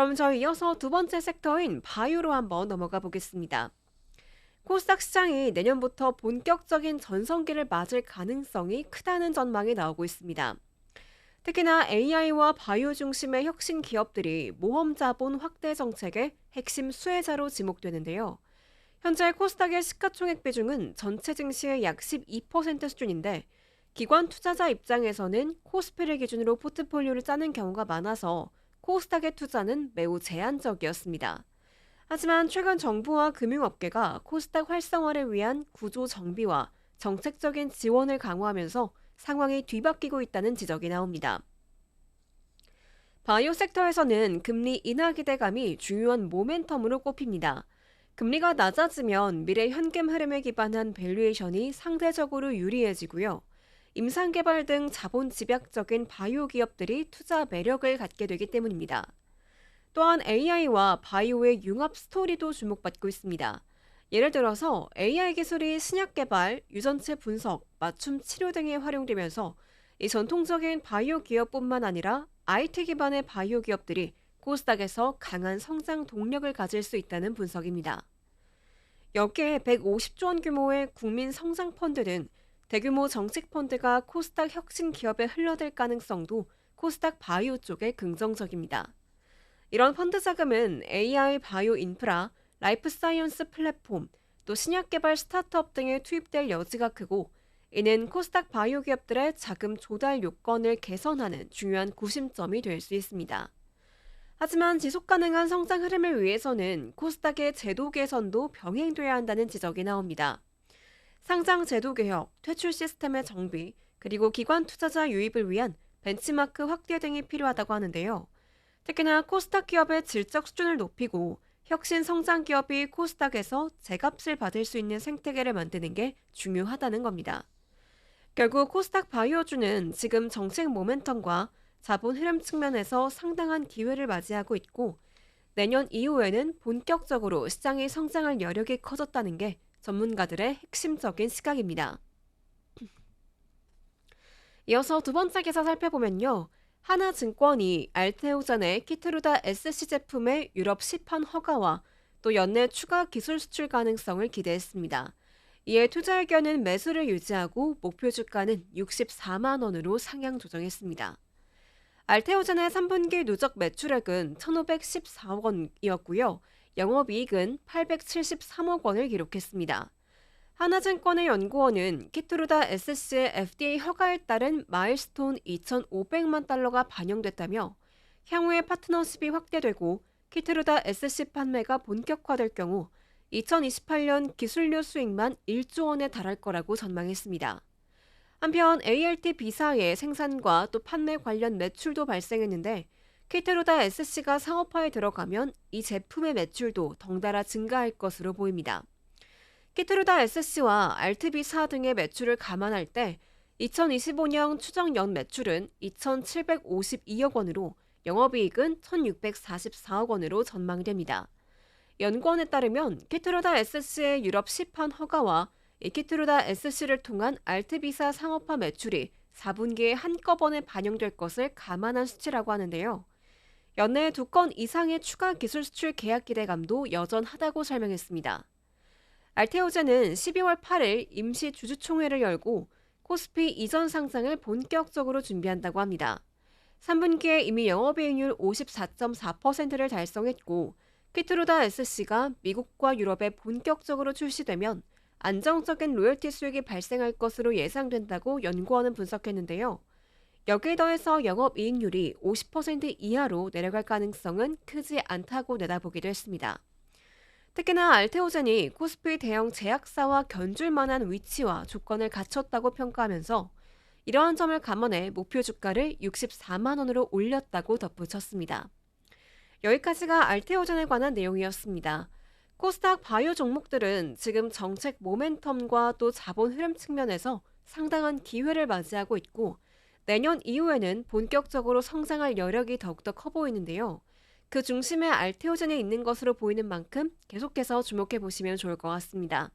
그럼 저희 이어서 두 번째 섹터인 바이오로 한번 넘어가 보겠습니다. 코스닥 시장이 내년부터 본격적인 전성기를 맞을 가능성이 크다는 전망이 나오고 있습니다. 특히나 AI와 바이오 중심의 혁신 기업들이 모험 자본 확대 정책의 핵심 수혜자로 지목되는데요. 현재 코스닥의 시가총액 비중은 전체 증시의 약 12% 수준인데 기관 투자자 입장에서는 코스피를 기준으로 포트폴리오를 짜는 경우가 많아서 코스닥의 투자는 매우 제한적이었습니다. 하지만 최근 정부와 금융업계가 코스닥 활성화를 위한 구조 정비와 정책적인 지원을 강화하면서 상황이 뒤바뀌고 있다는 지적이 나옵니다. 바이오 섹터에서는 금리 인하 기대감이 중요한 모멘텀으로 꼽힙니다. 금리가 낮아지면 미래 현금 흐름에 기반한 밸류에이션이 상대적으로 유리해지고요. 임상개발 등 자본 집약적인 바이오 기업들이 투자 매력을 갖게 되기 때문입니다. 또한 AI와 바이오의 융합 스토리도 주목받고 있습니다. 예를 들어서 AI 기술이 신약 개발, 유전체 분석, 맞춤 치료 등에 활용되면서 이 전통적인 바이오 기업뿐만 아니라 IT 기반의 바이오 기업들이 코스닥에서 강한 성장 동력을 가질 수 있다는 분석입니다. 여기에 150조 원 규모의 국민 성장 펀드 등 대규모 정책 펀드가 코스닥 혁신 기업에 흘러들 가능성도 코스닥 바이오 쪽에 긍정적입니다. 이런 펀드 자금은 AI 바이오 인프라, 라이프 사이언스 플랫폼, 또 신약 개발 스타트업 등에 투입될 여지가 크고 이는 코스닥 바이오 기업들의 자금 조달 요건을 개선하는 중요한 구심점이 될 수 있습니다. 하지만 지속 가능한 성장 흐름을 위해서는 코스닥의 제도 개선도 병행돼야 한다는 지적이 나옵니다. 상장 제도 개혁, 퇴출 시스템의 정비, 그리고 기관 투자자 유입을 위한 벤치마크 확대 등이 필요하다고 하는데요. 특히나 코스닥 기업의 질적 수준을 높이고 혁신 성장 기업이 코스닥에서 제값을 받을 수 있는 생태계를 만드는 게 중요하다는 겁니다. 결국 코스닥 바이오주는 지금 정책 모멘텀과 자본 흐름 측면에서 상당한 기회를 맞이하고 있고 내년 이후에는 본격적으로 시장의 성장할 여력이 커졌다는 게 전문가들의 핵심적인 시각입니다. 이어서 두 번째 기사 살펴보면요. 하나증권이 알테오전의 키트루다 SC 제품의 유럽 시판 허가와 또 연내 추가 기술 수출 가능성을 기대했습니다. 이에 투자 의견은 매수를 유지하고 목표 주가는 64만 원으로 상향 조정했습니다. 알테오전의 3분기 누적 매출액은 1,514억 원이었고요. 영업이익은 873억 원을 기록했습니다. 하나증권의 연구원은 키트루다 SC의 FDA 허가에 따른 마일스톤 2,500만 달러가 반영됐다며 향후에 파트너십이 확대되고 키트루다 SC 판매가 본격화될 경우 2028년 기술료 수익만 1조 원에 달할 거라고 전망했습니다. 한편 ALT B사의 생산과 또 판매 관련 매출도 발생했는데 키트루다 SC가 상업화에 들어가면 이 제품의 매출도 덩달아 증가할 것으로 보입니다. 키트루다 SC와 알트비사 등의 매출을 감안할 때 2025년 추정 연 매출은 2,752억 원으로 영업이익은 1,644억 원으로 전망됩니다. 연구원에 따르면 키트루다 SC의 유럽 시판 허가와 키트루다 SC를 통한 알트비사 상업화 매출이 4분기에 한꺼번에 반영될 것을 감안한 수치라고 하는데요. 연내 두 건 이상의 추가 기술 수출 계약 기대감도 여전하다고 설명했습니다. 알테오제는 12월 8일 임시 주주총회를 열고 코스피 이전 상장을 본격적으로 준비한다고 합니다. 3분기에 이미 영업이익률 54.4%를 달성했고 키트루다 SC가 미국과 유럽에 본격적으로 출시되면 안정적인 로열티 수익이 발생할 것으로 예상된다고 연구원은 분석했는데요. 여기에 더해서 영업이익률이 50% 이하로 내려갈 가능성은 크지 않다고 내다보기도 했습니다. 특히나 알테오젠이 코스피 대형 제약사와 견줄 만한 위치와 조건을 갖췄다고 평가하면서 이러한 점을 감안해 목표 주가를 64만 원으로 올렸다고 덧붙였습니다. 여기까지가 알테오젠에 관한 내용이었습니다. 코스닥 바이오 종목들은 지금 정책 모멘텀과 또 자본 흐름 측면에서 상당한 기회를 맞이하고 있고 내년 이후에는 본격적으로 성장할 여력이 더욱더 커 보이는데요. 그 중심에 알테오젠이 있는 것으로 보이는 만큼 계속해서 주목해 보시면 좋을 것 같습니다.